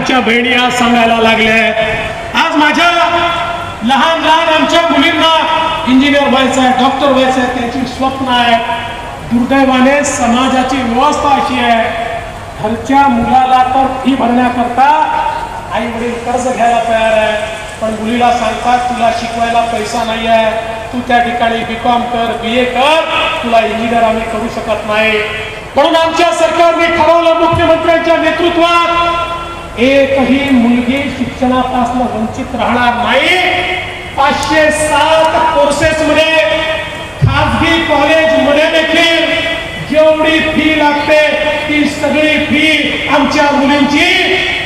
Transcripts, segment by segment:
आमच्या बहिणी आज सांगायला लागल्या आहेत आज माझ्या लहान लहान आमच्या मुलींना इंजिनियर व्हायचं आहे डॉक्टर व्हायचं आहे त्यांची स्वप्न आहे. दुर्दैवाने समाजाची व्यवस्था अशी आहे. घरच्या मुलाला तर फी भरण्याकरता आई वडील कर्ज घ्यायला तयार आहे. पण मुलीला सांगतात तुला शिकवायला पैसा नाही आहे. तू त्या ठिकाणी बी कॉम कर बी ए कर. तुला इंजिनियर आम्ही करू शकत नाही. म्हणून आमच्या सरकारने ठरवलं मुख्यमंत्र्यांच्या नेतृत्वात एकही मुलगी शिक्षणापासून वंचित राहणार नाही. पाचशे सात कोर्सेस मध्ये खाजगी कॉलेजमध्ये देखील जेवढी फी लागते ती सगळी फी आमच्या मुलींची.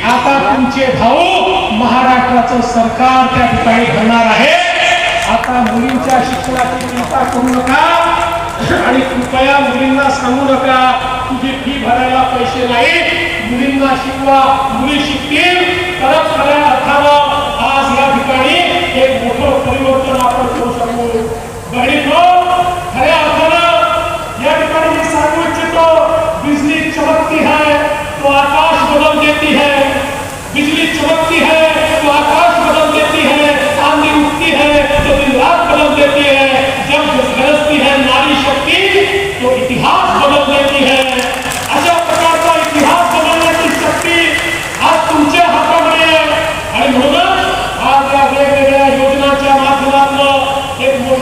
आता तुमचे भाऊ महाराष्ट्राचं सरकार त्या ठिकाणी भरणार आहे. आता मुलींच्या शिक्षणाची चिंता करू नका. आणि कृपया मुलींना सांगू नका तुझी फी भरायला पैसे नाही मुलींना शिकवा मुली शिकतील. तरच खऱ्या अर्थानं आज या ठिकाणी एक मोठं परिवर्तन आपण करू शकू. गणित हो, खऱ्या अर्थानं या ठिकाणी मी सांगू इच्छितो बिजली चमकती है तो आकाश बदल देती है. बिजली चमकती है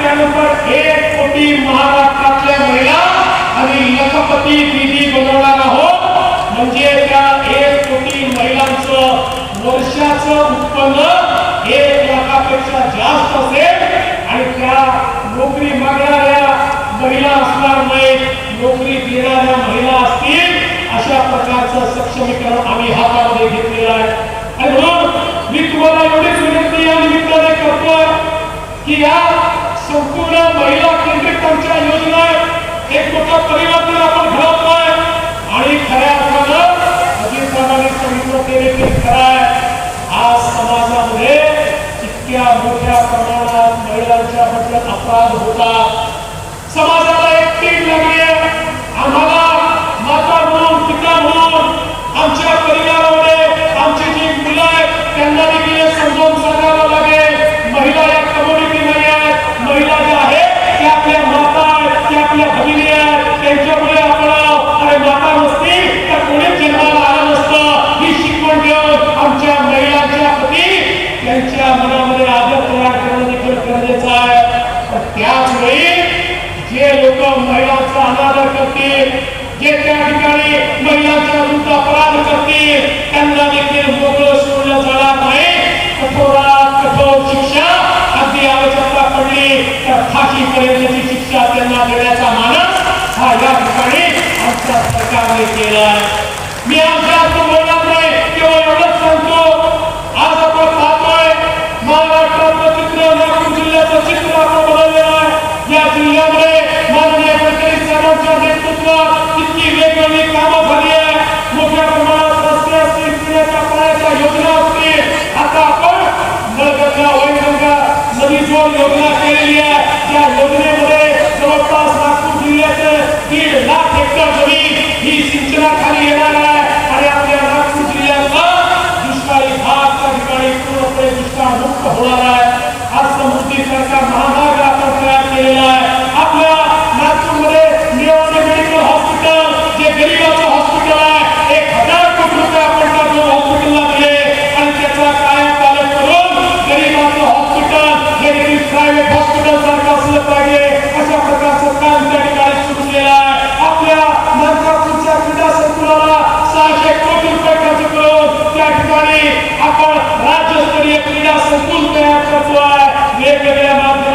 त्यानंतर एक कोटी महाराष्ट्रातल्या महिला आणि लखपती दिदी बनवणार आहोत. म्हणजे त्या एक कोटी महिलांचं वर्षाचं उत्पन्न एक लाखापेक्षा जास्त असेल. आणि त्या नोकरी मागणाऱ्या महिला असणार नाही नोकरी देणाऱ्या महिला असतील अशा प्रकारचं सक्षमीकरण आम्ही हातामध्ये घेतलेलं आहे. आणि म्हणून मी तुम्हाला एवढीच विनंती या निमित्ताने करतोय की या संपूर्ण महिला केंद्रित आमच्या योजना आहेत. एक मोठं परिवर्तन आपण घडवतोय आणि खऱ्या अर्थानं अजितदादांनी सांगितलं ते देखील खरं आहे आज समाजामध्ये इतक्या मोठ्या प्रमाणात महिलांच्या बद्दल अपराध होतात समाजाला एक टीम लागली आहे. आम्हाला माता म्हणून पिता म्हणून आमच्या परिवारामध्ये आमची जी मुलं आहेत त्यांना देखील हे समजावून सांगावं लागेल महिला या कम्युनिटी नाही आहेत महिला ज्या आहेत त्या आपल्या माता आहेत त्या आपल्या भगिनी आहेत त्यांच्यामुळे आपण अरे माता नसती तर कोणी जन्माला आलं नसतं ही शिकवण देऊन आमच्या महिलांच्या प्रती त्यांच्या मनामध्ये आदर तयार करणं देखील गरजेचं आहे पण जे लोक महिलांचा अनादर करतील जे त्या ठिकाणी महिलांच्या विरुद्ध अपराध करतील त्यांना देखील मोकळं सोडलं जाणार नाही. कठोरात कठोर शिक्षा अगदी आवश्यकता पडली तर फाशीपर्यंतची शिक्षा त्यांना देण्याचा मानस हा या ठिकाणी आमच्या सरकारने केला मी योजना केलेली आहे या योजनेमध्ये जवळपास नागपूर जिल्ह्याचे दीड लाख हेक्टर जमीन ही सिंचनाखाली येणार आहे आणि आपल्या नागपूर दुष्काळी भाग त्या ठिकाणी पूर्णपणे मुक्त होणार आहे. आज समृद्धी सरकार महा राज्यस्तरीय क्रीडा संकुल तयार करतोय. वेगवेगळ्या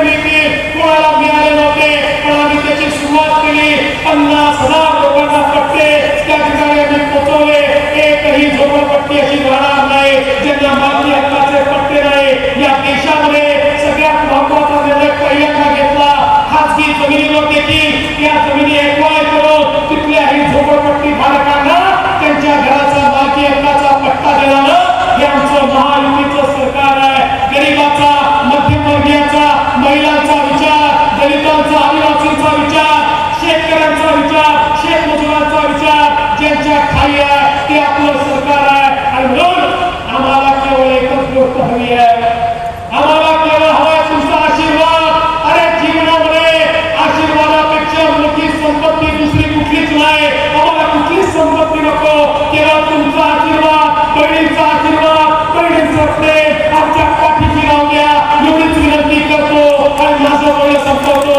Gracias. हुई है हमारा कहना है उसका आशीर्वाद. संपत्ती दुसरी संपत्ती नको. तुमचा आशीर्वाद बहिणीचा आशीर्वाद बहिणीचं प्रेम. आमच्या पाठीशी राहू द्या. एवढीच विनंती करतो आणि माझं बोलणं संपवतो